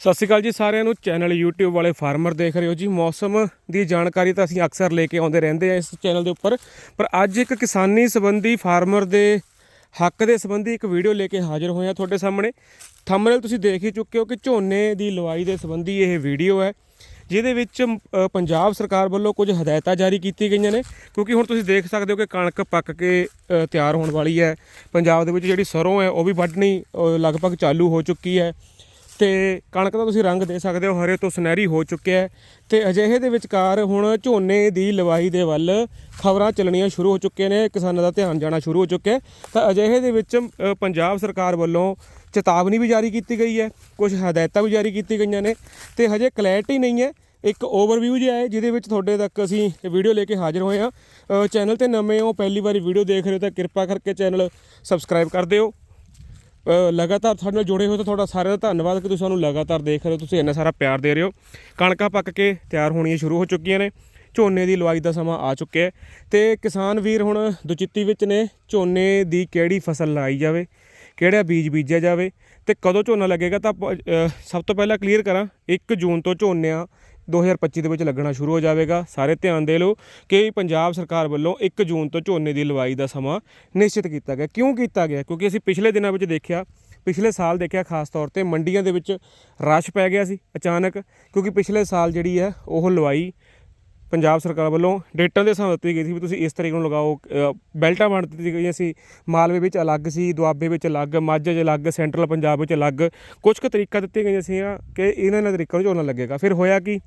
ਸਤਿ ਸ਼੍ਰੀ ਅਕਾਲ ਜੀ ਸਾਰਿਆਂ ਨੂੰ। ਚੈਨਲ YouTube ਵਾਲੇ ਫਾਰਮਰ ਦੇਖ ਰਹੇ ਹੋ ਜੀ। ਮੌਸਮ ਦੀ ਜਾਣਕਾਰੀ ਤਾਂ ਅਸੀਂ ਅਕਸਰ ਲੈ ਕੇ ਆਉਂਦੇ ਰਹਿੰਦੇ ਆ ਇਸ ਚੈਨਲ ਦੇ ਉੱਪਰ। ਪਰ ਅੱਜ ਇੱਕ ਕਿਸਾਨੀ ਸੰਬੰਧੀ ਫਾਰਮਰ ਦੇ ਹੱਕ ਦੇ ਸੰਬੰਧੀ ਇੱਕ ਵੀਡੀਓ ਲੈ ਕੇ ਹਾਜ਼ਰ ਹੋਏ ਆ ਤੁਹਾਡੇ ਸਾਹਮਣੇ। ਥੰਬਨੇਲ ਤੁਸੀਂ ਦੇਖ ਹੀ ਚੁੱਕੇ ਹੋ ਕਿ ਝੋਨੇ ਦੀ ਲਵਾਈ ਦੇ ਸੰਬੰਧੀ ਇਹ ਵੀਡੀਓ ਹੈ, ਜਿਹਦੇ ਵਿੱਚ ਪੰਜਾਬ ਸਰਕਾਰ ਵੱਲੋਂ ਕੁਝ ਹਦਾਇਤਾਂ ਜਾਰੀ ਕੀਤੀਆਂ ਗਈਆਂ ਨੇ। ਕਿਉਂਕਿ ਹੁਣ ਤੁਸੀਂ ਦੇਖ ਸਕਦੇ ਹੋ ਕਿ ਕਣਕ ਪੱਕ ਕੇ ਤਿਆਰ ਹੋਣ ਵਾਲੀ ਹੈ। ਪੰਜਾਬ ਦੇ ਵਿੱਚ ਜਿਹੜੀ ਸਰੋਂ ਹੈ, ਉਹ ਵੀ ਵੱਢਣੀ ਲਗਭਗ ਚਾਲੂ ਹੋ ਚੁੱਕੀ ਹੈ। ਤੇ ਕਣਕ ਦਾ ਤੁਸੀਂ ਰੰਗ ਦੇ ਸਕਦੇ ਹੋ, ਹਰੇ ਤੋਂ ਸੁਨਹਿਰੀ ਹੋ ਚੁੱਕਿਆ ਹੈ। ਤੇ ਅਜਿਹੇ ਦੇ ਵਿਚਕਾਰ ਹੁਣ ਝੋਨੇ ਦੀ ਲਵਾਈ ਦੇ ਵੱਲ ਖਬਰਾਂ ਚੱਲਣੀਆਂ ਸ਼ੁਰੂ ਹੋ ਚੁੱਕੀਆਂ ਨੇ, ਕਿਸਾਨਾਂ ਦਾ ਧਿਆਨ ਜਾਣਾ ਸ਼ੁਰੂ ਹੋ ਚੁੱਕਿਆ ਤਾਂ ਅਜਿਹੇ ਦੇ ਵਿੱਚ ਪੰਜਾਬ ਸਰਕਾਰ ਵੱਲੋਂ ਚੇਤਾਵਨੀ ਵੀ ਜਾਰੀ ਕੀਤੀ ਗਈ ਹੈ ਕੁਝ ਹਦਾਇਤਾਂ ਵੀ ਜਾਰੀ ਕੀਤੀ ਗਈਆਂ ਨੇ। ਤੇ ਹਜੇ ਕਲੈਰਿਟੀ ਨਹੀਂ ਹੈ, ਇੱਕ ਓਵਰਵਿਊ ਜਿਹਾ ਹੈ, ਜਿਹਦੇ ਵਿੱਚ ਤੁਹਾਡੇ ਤੱਕ ਅਸੀਂ ਵੀਡੀਓ ਲੈ ਕੇ ਹਾਜ਼ਰ ਹੋਏ ਹਾਂ। ਚੈਨਲ ਤੇ ਨਵੇਂ ਹੋ, ਪਹਿਲੀ ਵਾਰੀ ਵੀਡੀਓ ਦੇਖ ਰਹੇ ਹੋ ਤਾਂ ਕਿਰਪਾ ਕਰਕੇ ਚੈਨਲ ਸਬਸਕ੍ਰਾਈਬ ਕਰ ਦਿਓ। ਲਗਾਤਾਰ ਸਾਡੇ ਨਾਲ ਜੁੜੇ ਹੋਏ ਤਾਂ ਤੁਹਾਡਾ ਸਾਰਿਆਂ ਦਾ ਧੰਨਵਾਦ ਕਿ ਤੁਸੀਂ ਸਾਨੂੰ ਲਗਾਤਾਰ ਦੇਖ ਰਹੇ ਹੋ, ਤੁਸੀਂ ਇੰਨਾ ਸਾਰਾ ਪਿਆਰ ਦੇ ਰਹੇ ਹੋ। ਕਣਕਾਂ ਪੱਕ ਕੇ ਤਿਆਰ ਹੋਣੀਆਂ ਸ਼ੁਰੂ ਹੋ ਚੁੱਕੀਆਂ ਨੇ, ਝੋਨੇ ਦੀ ਲਵਾਈ ਦਾ ਸਮਾਂ ਆ ਚੁੱਕਿਆ ਹੈ ਤੇ ਕਿਸਾਨ ਵੀਰ ਹੁਣ ਦੁਚਿੱਤੀ ਵਿੱਚ ਨੇ, ਝੋਨੇ ਦੀ ਕਿਹੜੀ ਫਸਲ ਲਾਈ ਜਾਵੇ, ਕਿਹੜਾ ਬੀਜ ਬੀਜਿਆ ਜਾਵੇ ਤੇ ਕਦੋਂ ਝੋਨਾ ਲੱਗੇਗਾ ਤਾਂ ਸਭ ਤੋਂ ਪਹਿਲਾਂ ਕਲੀਅਰ ਕਰਾਂ 1 ਜੂਨ ਤੋਂ ਝੋਨਿਆਂ 2025 ਦੇ ਵਿੱਚ ਲੱਗਣਾ ਸ਼ੁਰੂ ਹੋ ਜਾਵੇਗਾ। ਸਾਰੇ ਧਿਆਨ ਦੇ ਲਓ ਕਿ ਪੰਜਾਬ ਸਰਕਾਰ ਵੱਲੋਂ 1 ਜੂਨ ਤੋਂ ਝੋਨੇ ਦੀ ਲਵਾਈ ਦਾ ਸਮਾਂ ਨਿਸ਼ਚਿਤ ਕੀਤਾ ਗਿਆ। ਕਿਉਂ ਕੀਤਾ ਗਿਆ? ਕਿਉਂਕਿ ਅਸੀਂ ਪਿਛਲੇ ਦਿਨਾਂ ਵਿੱਚ ਦੇਖਿਆ, ਪਿਛਲੇ ਸਾਲ ਦੇਖਿਆ ਖਾਸ ਤੌਰ ਤੇ ਮੰਡੀਆਂ ਦੇ ਵਿੱਚ ਰਸ਼ ਪੈ ਗਿਆ ਸੀ ਅਚਾਨਕ, ਕਿਉਂਕਿ ਪਿਛਲੇ ਸਾਲ ਜਿਹੜੀ ਹੈ ਉਹ ਲਵਾਈ ਪੰਜਾਬ ਸਰਕਾਰ ਵੱਲੋਂ ਡੇਟਾਂ ਦੇ ਹਿਸਾਬ ਦਿੱਤੀ ਗਈ ਸੀ ਵੀ ਤੁਸੀਂ ਇਸ ਤਰੀਕੇ ਨੂੰ ਲਗਾਓ। ਬੈਲਟਾਂ ਵੰਡ ਦਿੱਤੀ ਗਈਆਂ ਸੀ, ਮਾਲਵੇ ਵਿੱਚ ਅਲੱਗ ਸੀ, ਦੁਆਬੇ ਵਿੱਚ ਅਲੱਗ, ਮਾਝੇ 'ਚ ਅਲੱਗ, ਸੈਂਟਰਲ ਪੰਜਾਬ ਵਿੱਚ ਅਲੱਗ। ਕੁਝ ਕੁ ਤਰੀਕਾ ਦਿੱਤੀਆਂ ਗਈਆਂ ਸੀ ਕਿ ਇਹਨਾਂ ਨਾਲ ਤਰੀਕਾ ਨੂੰ ਝੋਨਾ ਲੱਗੇਗਾ। ਫਿਰ ਹੋਇਆ ਕੀ?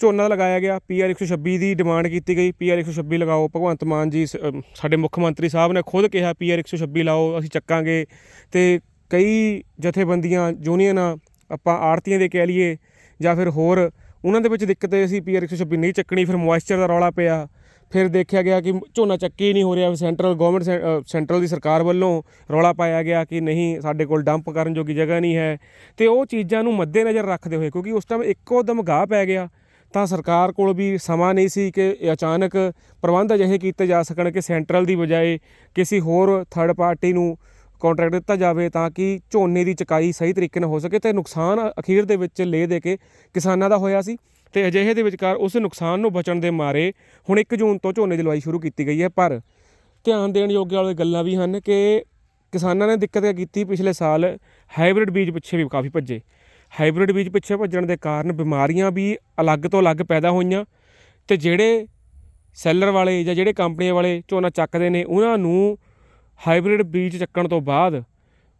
ਝੋਨਾ ਲਗਾਇਆ ਗਿਆ। ਪੀਆਰ 126 ਦੀ ਡਿਮਾਂਡ ਕੀਤੀ ਗਈ। ਪੀਆਰ 126 ਲਗਾਓ। ਭਗਵੰਤ ਮਾਨ ਜੀ ਸ- ਸਾਡੇ ਮੁੱਖ ਮੰਤਰੀ ਸਾਹਿਬ ਨੇ ਖੁਦ ਕਿਹਾ ਪੀਆਰ 126 ਲਾਓ, ਅਸੀਂ ਚੱਕਾਂਗੇ। ਤੇ ਕਈ ਜਥੇਬੰਦੀਆਂ ਯੂਨੀਅਨਾਂ ਆਪਾਂ ਆੜਤੀਆਂ ਦੇ ਕਹਿ ਲਈਏ, ਜਾਂ ਫਿਰ ਹੋਰ, ਉਹਨਾਂ ਦੇ ਵਿੱਚ ਦਿੱਕਤ ਇਹ ਸੀ ਪੀਆਰ 126 ਨਹੀਂ ਚੱਕਣੀ। ਫਿਰ ਮੋਇਸਚਰ ਦਾ ਰੌਲਾ ਪਿਆ। ਫਿਰ ਦੇਖਿਆ ਗਿਆ ਕਿ ਝੋਨਾ ਚੱਕੀ ਹੀ ਨਹੀਂ ਹੋ ਰਿਹਾ। ਸੈਂਟਰਲ ਗਵਰਨਮੈਂਟ ਸੈਂਟਰਲ ਦੀ ਸਰਕਾਰ ਵੱਲੋਂ ਰੌਲਾ ਪਾਇਆ ਗਿਆ ਕਿ ਨਹੀਂ, ਸਾਡੇ ਕੋਲ ਡੰਪ ਕਰਨ ਜੋਗੀ ਜਗ੍ਹਾ ਨਹੀਂ ਹੈ। ਤੇ ਉਹ ਚੀਜ਼ਾਂ ਨੂੰ ਮੱਦੇਨਜ਼ਰ ਰੱਖਦੇ ਹੋਏ, ਕਿਉਂਕਿ ਉਸ ਟਾਈਮ ਇੱਕੋ ਦਮ ਗਾਹ ਪੈ ਗਿਆ। ਤਾਂ ਸਰਕਾਰ ਕੋਲ ਵੀ ਸਮਾਂ ਨਹੀਂ ਸੀ ਕਿ ਅਚਾਨਕ ਪ੍ਰਬੰਧ ਅਜਿਹੇ ਕੀਤੇ ਜਾ ਸਕਣ ਕਿ ਸੈਂਟਰਲ ਦੀ ਬਜਾਏ ਕਿਸੇ ਹੋਰ ਥਰਡ ਪਾਰਟੀ ਨੂੰ ਕੰਟਰੈਕਟ ਦਿੱਤਾ ਜਾਵੇ ਤਾਂ ਕਿ ਝੋਨੇ ਦੀ ਚਕਾਈ ਸਹੀ ਤਰੀਕੇ ਨਾਲ ਹੋ ਸਕੇ ਤੇ ਨੁਕਸਾਨ ਅਖੀਰ ਦੇ ਵਿੱਚ ਲੈ ਦੇ ਕੇ ਕਿਸਾਨਾਂ ਦਾ ਹੋਇਆ ਸੀ ਤੇ ਅਜਿਹੇ ਦੇ ਵਿਚਕਾਰ ਉਸ ਨੁਕਸਾਨ ਨੂੰ ਬਚਣ ਦੇ ਮਾਰੇ ਹੁਣ 1 ਜੂਨ ਤੋਂ ਝੋਨੇ ਦੀ ਲਵਾਈ ਸ਼ੁਰੂ ਕੀਤੀ ਗਈ ਹੈ, ਪਰ ਧਿਆਨ ਦੇਣ ਯੋਗ ਵਾਲੇ ਗੱਲਾਂ ਵੀ ਹਨ ਕਿ ਕਿਸਾਨਾਂ ਨੇ ਦਿੱਕਤ ਇਹ ਕੀਤੀ ਪਿਛਲੇ ਸਾਲ ਹਾਈਬ੍ਰਿਡ ਬੀਜ ਪਿੱਛੇ ਵੀ ਕਾਫੀ ਭੱਜੇ। ਹਾਈਬ੍ਰਿਡ ਬੀਜ ਪਿੱਛੇ ਭੱਜਣ ਦੇ ਕਾਰਨ ਬਿਮਾਰੀਆਂ ਵੀ ਅਲੱਗ ਤੋਂ ਅਲੱਗ ਪੈਦਾ ਹੋਈਆਂ ਤੇ ਜਿਹੜੇ ਸੈਲਰ ਵਾਲੇ ਜਾਂ ਜਿਹੜੇ ਕੰਪਨੀਆਂ ਵਾਲੇ ਝੋਨਾ ਚੱਕਦੇ ਨੇ, ਉਹਨਾਂ ਨੂੰ ਹਾਈਬ੍ਰਿਡ ਬੀਜ ਚੱਕਣ ਤੋਂ ਬਾਅਦ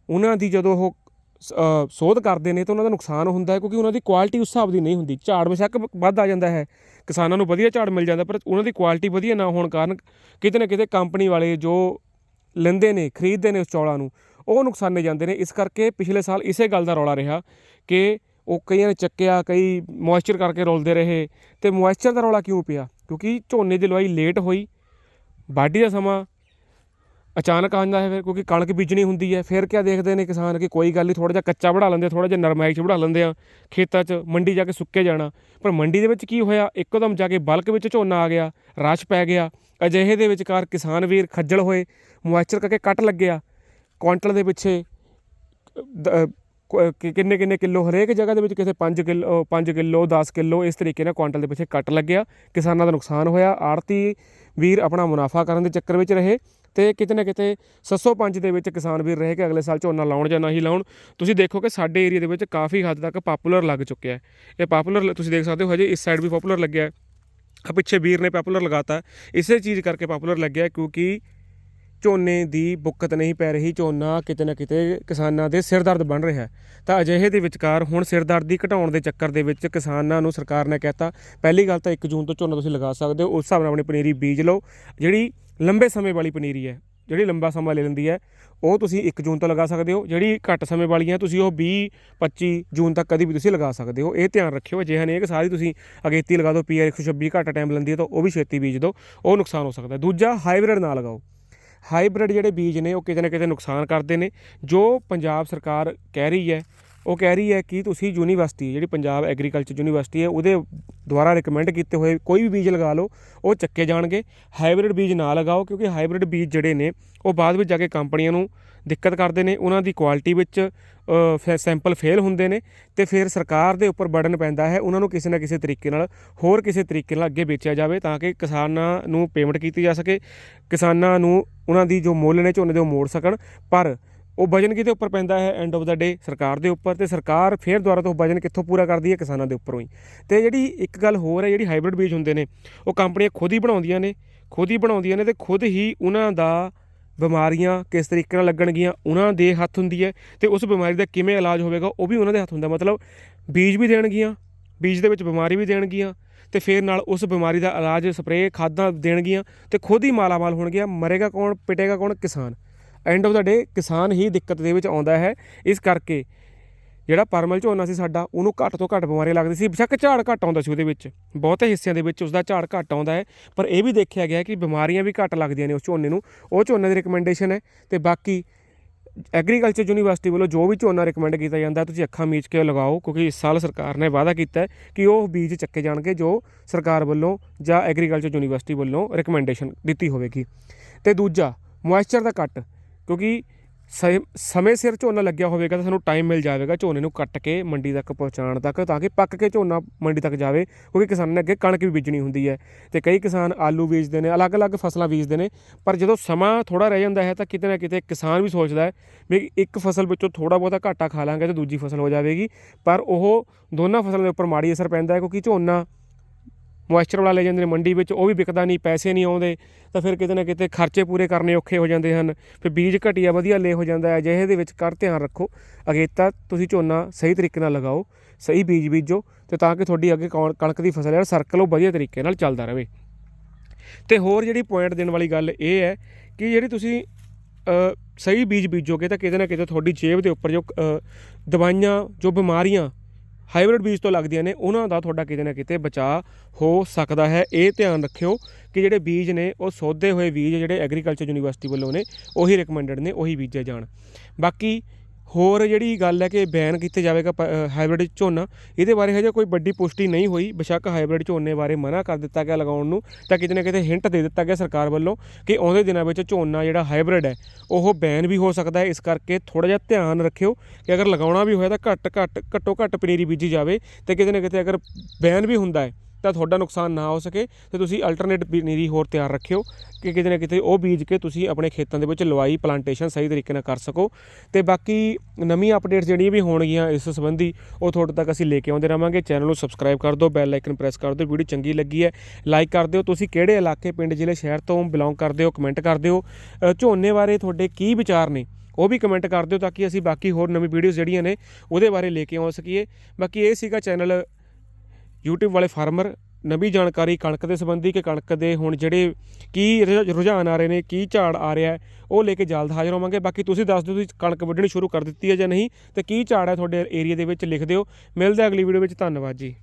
ਉਹਨਾਂ ਦੀ ਜਦੋਂ ਉਹ ਸ- ਸੋਧ ਕਰਦੇ ਨੇ ਤਾਂ ਉਹਨਾਂ ਦਾ ਨੁਕਸਾਨ ਹੁੰਦਾ ਹੈ ਕਿਉਂਕਿ ਉਹਨਾਂ ਦੀ ਕੁਆਲਿਟੀ ਉਸ ਹਿਸਾਬ ਦੀ ਨਹੀਂ ਹੁੰਦੀ। ਝਾੜ ਬੇਸ਼ੱਕ ਵੱਧ ਆ ਜਾਂਦਾ ਹੈ, ਕਿਸਾਨਾਂ ਨੂੰ ਵਧੀਆ ਝਾੜ ਮਿਲ ਜਾਂਦਾ, ਪਰ ਉਹਨਾਂ ਦੀ ਕੁਆਲਿਟੀ ਵਧੀਆ ਨਾ ਹੋਣ ਕਾਰਨ ਕਿਤੇ ਨਾ ਕਿਤੇ ਕੰਪਨੀ ਵਾਲੇ ਜੋ ਲੈਂਦੇ ਨੇ, ਖਰੀਦਦੇ ਨੇ ਉਸ ਚੌਲਾਂ ਨੂੰ, ਉਹ ਨੁਕਸਾਨੇ ਜਾਂਦੇ ਨੇ। ਇਸ ਕਰਕੇ ਪਿਛਲੇ ਸਾਲ ਇਸੇ ਗੱਲ ਦਾ ਰੌਲਾ ਰਿਹਾ ਕਿ ਉਹ ਕਈਆਂ ਨੇ ਚੱਕਿਆ, ਕਈ ਮੋਇਸਚਰ ਕਰਕੇ ਰੋਲਦੇ ਰਹੇ ਤੇ ਮੋਇਸਚਰ ਦਾ ਰੌਲਾ ਕਿਉਂ ਪਿਆ? ਕਿਉਂਕਿ ਝੋਨੇ ਦੀ ਲਵਾਈ ਲੇਟ ਹੋਈ, ਵਾਢੀ ਦਾ ਸਮਾਂ ਅਚਾਨਕ ਆਉਂਦਾ ਹੈ ਫਿਰ, ਕਿਉਂਕਿ ਕਣਕ ਬੀਜਣੀ ਹੁੰਦੀ ਹੈ। ਫਿਰ ਕਿਆ ਦੇਖਦੇ ਨੇ ਕਿਸਾਨ ਕਿ ਕੋਈ ਗੱਲ ਨਹੀਂ ਥੋੜਾ ਜਿਹਾ ਕੱਚਾ ਵੜਾ ਲੈਂਦੇ ਥੋੜਾ ਜਿਹਾ ਨਰਮਾਈ 'ਚ ਵੜਾ ਲੈਂਦੇ ਆ ਖੇਤਾਂ 'ਚ, ਮੰਡੀ ਜਾ ਕੇ ਸੁੱਕੇ ਜਾਣਾ। ਪਰ ਮੰਡੀ ਦੇ ਵਿੱਚ ਕੀ ਹੋਇਆ? ਇੱਕਦਮ ਜਾ ਕੇ ਬਲਕ ਵਿੱਚ ਝੋਨਾ ਆ ਗਿਆ, ਰਸ਼ ਪੈ ਗਿਆ। ਅਜਿਹੇ ਦੇ ਵਿਚਕਾਰ ਕਿਸਾਨ ਵੀਰ ਖੱਜਲ ਹੋਏ ਮੁਆਚਰ ਕਰਕੇ ਕੱਟ ਲੱਗਿਆ ਕੁਆਂਟਲ ਦੇ ਪਿੱਛੇ ਕਿ- ਕਿੰਨੇ ਕਿੰਨੇ ਕਿਲੋ ਹਰੇਕ ਜਗ੍ਹਾ ਦੇ ਵਿੱਚ ਕਿਸੇ 5 ਕਿਲੋ 5 ਕਿਲੋ 10 ਕਿਲੋ ਇਸ ਤਰੀਕੇ ਨਾਲ ਕੁਆਂਟਲ ਦੇ ਪਿੱਛੇ ਕੱਟ ਲੱਗਿਆ। ਕਿਸਾਨਾਂ ਦਾ ਨੁਕਸਾਨ ਹੋਇਆ। ਆੜਤੀ ਵੀਰ ਆਪਣਾ ਮੁਨਾਫਾ ਕਰਨ ਦੇ ਚੱਕਰ ਵਿੱਚ ਰਹੇ ਤੇ ਕਿਤੇ ਨਾ ਕਿਤੇ 705 ਦੇ ਵਿੱਚ ਕਿਸਾਨ ਵੀਰ ਰਹੇ ਕਿ ਅਗਲੇ ਸਾਲ ਝੋਨਾ ਲਾਉਣ ਜਾਂ ਨਹੀਂ ਲਾਉਣ। ਤੁਸੀਂ ਦੇਖੋ ਕਿ ਸਾਡੇ ਏਰੀਆ ਦੇ ਵਿੱਚ ਕਾਫੀ ਹੱਦ ਤੱਕ ਪਪੂਲਰ ਲੱਗ ਚੁੱਕਿਆ ਹੈ। ਇਹ ਪਪੂਲਰ ਤੁਸੀਂ ਦੇਖ ਸਕਦੇ ਹੋ, ਹਜੇ ਇਸ ਸਾਈਡ ਵੀ ਪਪੂਲਰ ਲੱਗਿਆ ਹੈ। ਆ ਪਿੱਛੇ ਵੀਰ ਨੇ ਪਪੂਲਰ ਲਗਾਤਾ ਹੈ। ਇਸੇ ਚੀਜ਼ ਕਰਕੇ ਪਪੂਲਰ ਲੱਗਿਆ ਕਿਉਂਕਿ ਝੋਨੇ ਦੀ ਬੁੱਕਤ ਨਹੀਂ ਪੈ ਰਹੀ, ਝੋਨਾ ਕਿਤੇ ਨਾ ਕਿਤੇ ਕਿਸਾਨਾਂ ਦੇ ਸਿਰ ਦਰਦ ਬਣ ਰਿਹਾ ਤਾਂ ਅਜਿਹੇ ਦੇ ਵਿਚਕਾਰ ਹੁਣ ਸਿਰਦਰਦੀ ਘਟਾਉਣ ਦੇ ਚੱਕਰ ਦੇ ਵਿੱਚ ਕਿਸਾਨਾਂ ਨੂੰ ਸਰਕਾਰ ਨੇ ਕਹਿਤਾ, ਪਹਿਲੀ ਗੱਲ ਤਾਂ 1 ਜੂਨ ਤੋਂ ਝੋਨਾ ਤੁਸੀਂ ਲਗਾ ਸਕਦੇ ਹੋ, ਉਸ ਹਿਸਾਬ ਨਾਲ ਆਪਣੀ ਪਨੀਰੀ ਬੀਜ ਲਓ। ਜਿਹੜੀ ਲੰਬੇ ਸਮੇਂ ਵਾਲੀ ਪਨੀਰੀ ਹੈ, ਜਿਹੜੀ ਲੰਬਾ ਸਮਾਂ ਲੈ ਲੈਂਦੀ ਹੈ, ਉਹ ਤੁਸੀਂ 1 ਜੂਨ ਤੋਂ ਲਗਾ ਸਕਦੇ ਹੋ। ਜਿਹੜੀ ਘੱਟ ਸਮੇਂ ਵਾਲੀ ਹੈ ਤੁਸੀਂ ਉਹ 20 25 ਜੂਨ ਤੱਕ ਕਦੀ ਵੀ ਤੁਸੀਂ ਲਗਾ ਸਕਦੇ ਹੋ। ਇਹ ਧਿਆਨ ਰੱਖਿਓ, ਅਜਿਹਾ ਨਹੀਂ ਹੈ ਕਿ ਸਾਰੀ ਤੁਸੀਂ ਅਗੇਤੀ ਲਗਾ ਦਿਓ ਪੀਆਰ 126 ਘੱਟ ਟਾਈਮ ਲੈਂਦੀ ਹੈ ਤਾਂ ਉਹ ਵੀ ਛੇਤੀ ਬੀਜ ਦਿਓ, ਉਹ ਨੁਕਸਾਨ ਹੋ ਸਕਦਾ ਦੂਜਾ ਹਾਈਬ੍ਰਿਡ ਨਾ ਲਗਾਓ। ਹਾਈਬ੍ਰਿਡ ਜਿਹੜੇ ਬੀਜ ਨੇ ਉਹ ਕਿਤੇ ਨਾ ਕਿਤੇ ਨੁਕਸਾਨ ਕਰਦੇ ਨੇ, ਜੋ ਪੰਜਾਬ ਸਰਕਾਰ ਕਹਿ ਰਹੀ ਹੈ ਉਹ ਕਹਿ ਰਹੀ ਹੈ ਕਿ ਤੁਸੀਂ ਯੂਨੀਵਰਸਿਟੀ, ਜਿਹੜੀ ਪੰਜਾਬ ਐਗਰੀਕਲਚਰ ਯੂਨੀਵਰਸਿਟੀ ਹੈ, ਉਹਦੇ ਦੁਆਰਾ ਰეკਮੈਂਡ ਕੀਤੇ ਹੋਏ ਕੋਈ ਵੀ ਬੀਜ ਲਗਾ ਲਓ, ਉਹ ਚੱਕੇ ਜਾਣਗੇ। ਹਾਈਬ੍ਰਿਡ ਬੀਜ ਨਾ ਲਗਾਓ, ਕਿਉਂਕਿ ਹਾਈਬ੍ਰਿਡ ਬੀਜ ਜਿਹੜੇ ਨੇ, ਉਹ ਬਾਅਦ ਵਿੱਚ ਜਾ ਕੇ ਕੰਪਨੀਆਂ ਨੂੰ ਦਿੱਕਤ ਕਰਦੇ ਨੇ। ਉਹਨਾਂ ਦੀ ਕੁਆਲਿਟੀ ਵਿੱਚ ਸੈਂਪਲ ਫੇਲ ਹੁੰਦੇ ਨੇ ਤੇ ਫਿਰ ਸਰਕਾਰ ਦੇ ਉੱਪਰ ਬਰਡਨ ਪੈਂਦਾ ਹੈ। ਉਹਨਾਂ ਨੂੰ ਕਿਸੇ ਨਾ ਕਿਸੇ ਤਰੀਕੇ ਨਾਲ, ਹੋਰ ਕਿਸੇ ਤਰੀਕੇ ਨਾਲ ਅੱਗੇ ਵੇਚਿਆ ਜਾਵੇ ਤਾਂ ਕਿ ਕਿਸਾਨਾਂ ਨੂੰ ਪੇਮੈਂਟ ਕੀਤੀ ਜਾ ਸਕੇ। ਕਿਸਾਨਾਂ ਨੂੰ ਉਹਨਾਂ ਦੀ ਜੋ ਮੁੱਲ ਨੇ ਝੋਨੇ ਦੇ ਉਹ ਮੋੜ ਸਕਣ, ਪਰ ਉਹ ਵਜਨ ਕਿਹਦੇ ਉੱਪਰ ਪੈਂਦਾ ਹੈ? ਐਂਡ ਆਫ ਦਾ ਡੇ ਸਰਕਾਰ ਦੇ ਉੱਪਰ ਤੇ ਸਰਕਾਰ ਫੇਰ ਦੁਆਰਾ ਤੋਂ ਵਜਨ ਕਿੱਥੋਂ ਪੂਰਾ ਕਰਦੀ ਹੈ? ਕਿਸਾਨਾਂ ਦੇ ਉੱਪਰੋਂ ਹੀ। ਤੇ ਜਿਹੜੀ ਇੱਕ ਗੱਲ ਹੋਰ ਹੈ, ਜਿਹੜੀ ਹਾਈਬ੍ਰਿਡ ਬੀਜ ਹੁੰਦੇ ਨੇ, ਉਹ ਕੰਪਨੀਆਂ ਖੁਦ ਹੀ ਬਣਾਉਂਦੀਆਂ ਨੇ, ਖੁਦ ਹੀ ਬਣਾਉਂਦੀਆਂ ਨੇ ਤੇ ਖੁਦ ਹੀ ਉਹਨਾਂ ਦਾ ਬਿਮਾਰੀਆਂ ਕਿਸ ਤਰੀਕੇ ਨਾਲ ਲੱਗਣਗੀਆਂ, ਉਹਨਾਂ ਦੇ ਹੱਥ ਹੁੰਦੀ ਹੈ ਤੇ ਉਸ ਬਿਮਾਰੀ ਦਾ ਕਿਵੇਂ ਇਲਾਜ ਹੋਵੇਗਾ, ਉਹ ਵੀ ਉਹਨਾਂ ਦੇ ਹੱਥ ਹੁੰਦਾ। ਮਤਲਬ ਬੀਜ ਵੀ ਦੇਣਗੀਆਂ, ਬੀਜ ਦੇ ਵਿੱਚ ਬਿਮਾਰੀ ਵੀ ਦੇਣਗੀਆਂ ਤੇ ਫਿਰ ਨਾਲ ਉਸ ਬਿਮਾਰੀ ਦਾ ਇਲਾਜ ਸਪਰੇਅ ਖਾਦਾਂ ਦੇਣਗੀਆਂ ਤੇ ਖੁਦ ਹੀ ਮਾਲਾਮਾਲ ਹੋਣਗੀਆਂ। ਮਰੇਗਾ ਕੌਣ, ਪਿਟੇਗਾ ਕੌਣ? ਕਿਸਾਨ। ਐਂਡ ਆਫ ਦਾ ਡੇ ਕਿਸਾਨ ਹੀ ਦਿੱਕਤ ਦੇ ਵਿੱਚ ਆਉਂਦਾ ਹੈ। ਇਸ ਕਰਕੇ ਜਿਹੜਾ ਪਰਮਲ ਝੋਨਾ ਸੀ ਸਾਡਾ, ਉਹਨੂੰ ਘੱਟ ਤੋਂ ਘੱਟ ਬਿਮਾਰੀਆਂ ਲੱਗਦੀ ਸੀ। ਬੇਸ਼ੱਕ ਝਾੜ ਘੱਟ ਆਉਂਦਾ ਸੀ ਉਹਦੇ ਵਿੱਚ। ਬਹੁਤੇ ਹਿੱਸਿਆਂ ਦੇ ਵਿੱਚ ਉਸਦਾ ਝਾੜ ਘੱਟ ਆਉਂਦਾ ਹੈ। ਪਰ ਇਹ ਵੀ ਦੇਖਿਆ ਗਿਆ ਕਿ ਬਿਮਾਰੀਆਂ ਵੀ ਘੱਟ ਲੱਗਦੀਆਂ ਨੇ ਉਸ ਝੋਨੇ ਨੂੰ। ਉਹ ਝੋਨੇ ਦੀ ਰਿਕਮੈਂਡੇਸ਼ਨ ਹੈ ਤੇ ਬਾਕੀ ਐਗਰੀਕਲਚਰ ਯੂਨੀਵਰਸਿਟੀ ਵੱਲੋਂ ਜੋ ਵੀ ਝੋਨਾ ਰਿਕਮੈਂਡ ਕੀਤਾ ਜਾਂਦਾ ਤੁਸੀਂ ਅੱਖਾਂ ਮੀਚ ਕੇ ਲਗਾਓ, ਕਿਉਂਕਿ ਇਸ ਸਾਲ ਸਰਕਾਰ ਨੇ ਵਾਅਦਾ ਕੀਤਾ ਕਿ ਉਹ ਬੀਜ ਚੱਕੇ ਜਾਣਗੇ ਜੋ ਸਰਕਾਰ ਵੱਲੋਂ ਜਾਂ ਐਗਰੀਕਲਚਰ ਯੂਨੀਵਰਸਿਟੀ ਵੱਲੋਂ ਰਿਕਮੈਂਡੇਸ਼ਨ ਦਿੱਤੀ ਹੋਵੇਗੀ। ਤੇ ਦੂਜਾ ਮੋਇਸਚਰ ਦਾ ਕੱਟ। ਕਿਉਂਕਿ ਸ- ਸਮੇਂ ਸਿਰ ਝੋਨਾ ਲੱਗਿਆ ਹੋਵੇਗਾ ਤਾਂ ਸਾਨੂੰ ਟਾਈਮ ਮਿਲ ਜਾਵੇਗਾ ਝੋਨੇ ਨੂੰ ਕੱਟ ਕੇ ਮੰਡੀ ਤੱਕ ਪਹੁੰਚਾਉਣ ਤੱਕ ਤਾਂ ਕਿ ਪੱਕ ਕੇ ਝੋਨਾ ਮੰਡੀ ਤੱਕ ਜਾਵੇ, ਕਿਉਂਕਿ ਕਿਸਾਨਾਂ ਨੇ ਅੱਗੇ ਕਣਕ ਵੀ ਬੀਜਣੀ ਹੁੰਦੀ ਹੈ ਤੇ ਕਈ ਕਿਸਾਨ ਆਲੂ ਬੀਜਦੇ ਨੇ, ਅਲੱਗ-ਅਲੱਗ ਫਸਲਾਂ ਬੀਜਦੇ ਨੇ, ਪਰ ਜਦੋਂ ਸਮਾਂ ਥੋੜਾ ਰਹਿ ਜਾਂਦਾ ਹੈ ਤਾਂ ਕਿਤੇ ਨਾ ਕਿਤੇ ਕਿਸਾਨ ਵੀ ਸੋਚਦਾ ਹੈ ਵੀ ਇੱਕ ਫਸਲ ਵਿੱਚੋਂ ਥੋੜਾ ਬਹੁਤਾ ਘਾਟਾ ਖਾ ਲਾਂਗੇ ਤਾਂ ਦੂਜੀ ਫਸਲ ਹੋ ਜਾਵੇਗੀ, ਪਰ ਉਹ ਦੋਨਾਂ ਫਸਲਾਂ ਦੇ ਉੱਪਰ ਮਾੜੀ ਅਸਰ ਪੈਂਦਾ ਹੈ ਕਿਉਂਕਿ ਝੋਨਾ ਮੋਇਸਚਰ ਵਾਲਾ ਲੈ ਜਾਂਦੇ ਨੇ ਮੰਡੀ ਵਿੱਚ, ਉਹ ਵੀ ਵਿਕਦਾ ਨਹੀਂ, ਪੈਸੇ ਨਹੀਂ ਆਉਂਦੇ, ਤਾਂ ਫਿਰ ਕਿਤੇ ਨਾ ਕਿਤੇ ਖਰਚੇ ਪੂਰੇ ਕਰਨੇ ਔਖੇ ਹੋ ਜਾਂਦੇ ਹਨ। ਫਿਰ ਬੀਜ ਘਟੀਆ ਵਧੀਆ ਲੈ ਹੋ ਜਾਂਦਾ ਹੈ ਜਿਹੇ ਦੇ ਵਿੱਚ ਕਰ ਧਿਆਨ ਰੱਖੋ। ਅਗੇਤਾ, ਤੁਸੀਂ ਝੋਨਾ ਸਹੀ ਤਰੀਕੇ ਨਾਲ ਲਗਾਓ, ਸਹੀ ਬੀਜ ਬੀਜੋ, ਤੇ ਤਾਂ ਕਿ ਤੁਹਾਡੀ ਅੱਗੇ ਕੌਣ- ਕਣਕ ਦੀ ਫਸਲ ਹੈ ਸਰਕਲ ਉਹ ਵਧੀਆ ਤਰੀਕੇ ਨਾਲ ਚੱਲਦਾ ਰਹੇ। ਤੇ ਹੋਰ ਜਿਹੜੀ ਪੁਆਇੰਟ ਦੇਣ ਵਾਲੀ ਗੱਲ ਇਹ ਹੈ ਕਿ ਜਿਹੜੀ ਤੁਸੀਂ ਸਹੀ ਬੀਜ ਬੀਜੋਗੇ, ਤਾਂ ਕਿਤੇ ਨਾ ਕਿਤੇ ਤੁਹਾਡੀ ਜੇਬ ਦੇ ਉੱਪਰ ਜੋ ਦਵਾਈਆਂ, ਜੋ ਬਿਮਾਰੀਆਂ ਹਾਈਬ੍ਰਿਡ ਬੀਜ ਤੋਂ ਲੱਗਦੀਆਂ ਨੇ, ਉਹਨਾਂ ਦਾ ਤੁਹਾਡਾ ਕਿਤੇ ਨਾ ਕਿਤੇ ਬਚਾਅ ਹੋ ਸਕਦਾ ਹੈ। ਇਹ ਧਿਆਨ ਰੱਖਿਓ ਕਿ ਜਿਹੜੇ ਬੀਜ ਨੇ, ਉਹ ਸੋਧੇ ਹੋਏ ਬੀਜ ਜਿਹੜੇ ਐਗਰੀਕਲਚਰ ਯੂਨੀਵਰਸਿਟੀ ਵੱਲੋਂ ਨੇ, ਉਹੀ ਰეკਮੈਂਡਡ ਨੇ, ਉਹੀ ਬੀਜੇ ਜਾਣ। ਬਾਕੀ ਹੋਰ ਜਿਹੜੀ ਗੱਲ ਹੈ ਕਿ ਬੈਨ ਕੀਤੇ ਜਾਵੇਗਾ ਹਾਈਬ੍ਰਿਡ ਝੋਨਾ, ਇਹਦੇ ਬਾਰੇ ਹਜੇ ਕੋਈ ਵੱਡੀ ਪੁਸ਼ਟੀ ਨਹੀਂ ਹੋਈ। ਬੇਸ਼ੱਕ ਹਾਈਬ੍ਰਿਡ ਝੋਨੇ ਬਾਰੇ ਮਨਾ ਕਰ ਦਿੱਤਾ ਗਿਆ ਲਗਾਉਣ ਨੂੰ, ਤਾਂ ਕਿਤੇ ਨਾ ਕਿਤੇ ਹਿੰਟ ਦੇ ਦਿੱਤਾ ਗਿਆ ਸਰਕਾਰ ਵੱਲੋਂ ਕਿ ਆਉਂਦੇ ਦਿਨਾਂ ਵਿੱਚ ਝੋਨਾ ਜਿਹੜਾ ਹਾਈਬ੍ਰਿਡ ਹੈ, ਉਹ ਬੈਨ ਵੀ ਹੋ ਸਕਦਾ ਹੈ। ਇਸ ਕਰਕੇ ਥੋੜਾ ਜਿਹਾ ਧਿਆਨ ਰੱਖਿਓ ਕਿ ਅਗਰ ਲਗਾਉਣਾ ਵੀ ਹੋਇਆ ਤਾਂ ਘੱਟ ਘੱਟ, ਘੱਟੋ ਘੱਟ ਪਨੀਰੀ ਬੀਜੀ ਜਾਵੇ ਤੇ ਕਿਤੇ ਨਾ ਕਿਤੇ ਅਗਰ ਬੈਨ ਵੀ ਹੁੰਦਾ ਹੈ ਤਾਂ ਤੁਹਾਡਾ ਨੁਕਸਾਨ ਨਾ ਹੋ ਸਕੇ, ਤੇ ਤੁਸੀਂ ਅਲਟਰਨੇਟ ਪਨੀਰੀ ਹੋਰ ਤਿਆਰ ਰੱਖਿਓ ਕਿ ਕਿਤੇ ਨਾ ਕਿਤੇ ਉਹ ਬੀਜ ਕੇ ਤੁਸੀਂ ਆਪਣੇ ਖੇਤਾਂ ਦੇ ਵਿੱਚ ਲਵਾਈ ਪਲਾਂਟੇਸ਼ਨ ਸਹੀ ਤਰੀਕੇ ਨਾਲ ਕਰ ਸਕੋ। ਤੇ ਬਾਕੀ ਨਵੀਂ ਅਪਡੇਟਸ ਜਿਹੜੀਆਂ ਵੀ ਹੋਣਗੀਆਂ ਇਸ ਸੰਬੰਧੀ, ਉਹ ਤੁਹਾਡੇ ਤੱਕ ਅਸੀਂ ਲੈ ਕੇ ਆਉਂਦੇ ਰਵਾਂਗੇ। ਚੈਨਲ ਨੂੰ ਸਬਸਕ੍ਰਾਈਬ ਕਰ ਦਿਓ ਬੈਲ ਆਈਕਨ ਪ੍ਰੈਸ ਕਰ ਦਿਓ ਵੀਡੀਓ ਚੰਗੀ ਲੱਗੀ ਹੈ ਲਾਈਕ ਕਰ ਦਿਓ। ਤੁਸੀਂ ਕਿਹੜੇ ਇਲਾਕੇ, ਪਿੰਡ, ਜ਼ਿਲ੍ਹੇ, ਸ਼ਹਿਰ ਤੋਂ ਬਿਲੋਂਗ ਕਰਦੇ ਹੋ ਕਮੈਂਟ ਕਰ ਦਿਓ। ਝੋਨੇ ਬਾਰੇ ਤੁਹਾਡੇ ਕੀ ਵਿਚਾਰ ਨੇ, ਉਹ ਵੀ ਕਮੈਂਟ ਕਰ ਦਿਓ ਤਾਂ ਕਿ ਅਸੀਂ ਬਾਕੀ ਹੋਰ ਨਵੀਂ ਵੀਡੀਓਜ਼ ਜਿਹੜੀਆਂ ਨੇ, ਉਹਦੇ ਬਾਰੇ ਲੈ ਕੇ ਆ ਸਕੀਏ। ਬਾਕੀ ਇਹ ਸੀਗਾ ਚੈਨਲ YouTube ਵਾਲੇ ਫਾਰਮਰ ਨਵੀਂ ਜਾਣਕਾਰੀ ਕਣਕ ਦੇ ਸੰਬੰਧੀ ਕਿ ਕਣਕ ਦੇ ਹੁਣ ਜਿਹੜੇ ਕੀ ਰੁਝ- ਰੁਝਾਨ ਆ ਰਹੇ ਨੇ, ਕੀ ਝਾੜ ਆ ਰਿਹਾ ਉਹ ਲੈ ਕੇ ਜਲਦ ਹਾਜ਼ਰ ਹੋਵਾਂਗੇ। ਬਾਕੀ ਤੁਸੀਂ ਦੱਸ ਦਿਓ ਤੁਸੀਂ ਕਣਕ ਵੱਢਣੀ ਸ਼ੁਰੂ ਕਰ ਦਿੱਤੀ ਹੈ ਜਾਂ ਨਹੀਂ ਤੇ ਕੀ ਝਾੜ ਹੈ ਤੁਹਾਡੇ ਏਰੀਆ ਦੇ ਵਿੱਚ ਲਿਖ ਦਿਓ। ਮਿਲਦੇ ਅਗਲੀ ਵੀਡੀਓ ਵਿੱਚ। ਧੰਨਵਾਦ ਜੀ।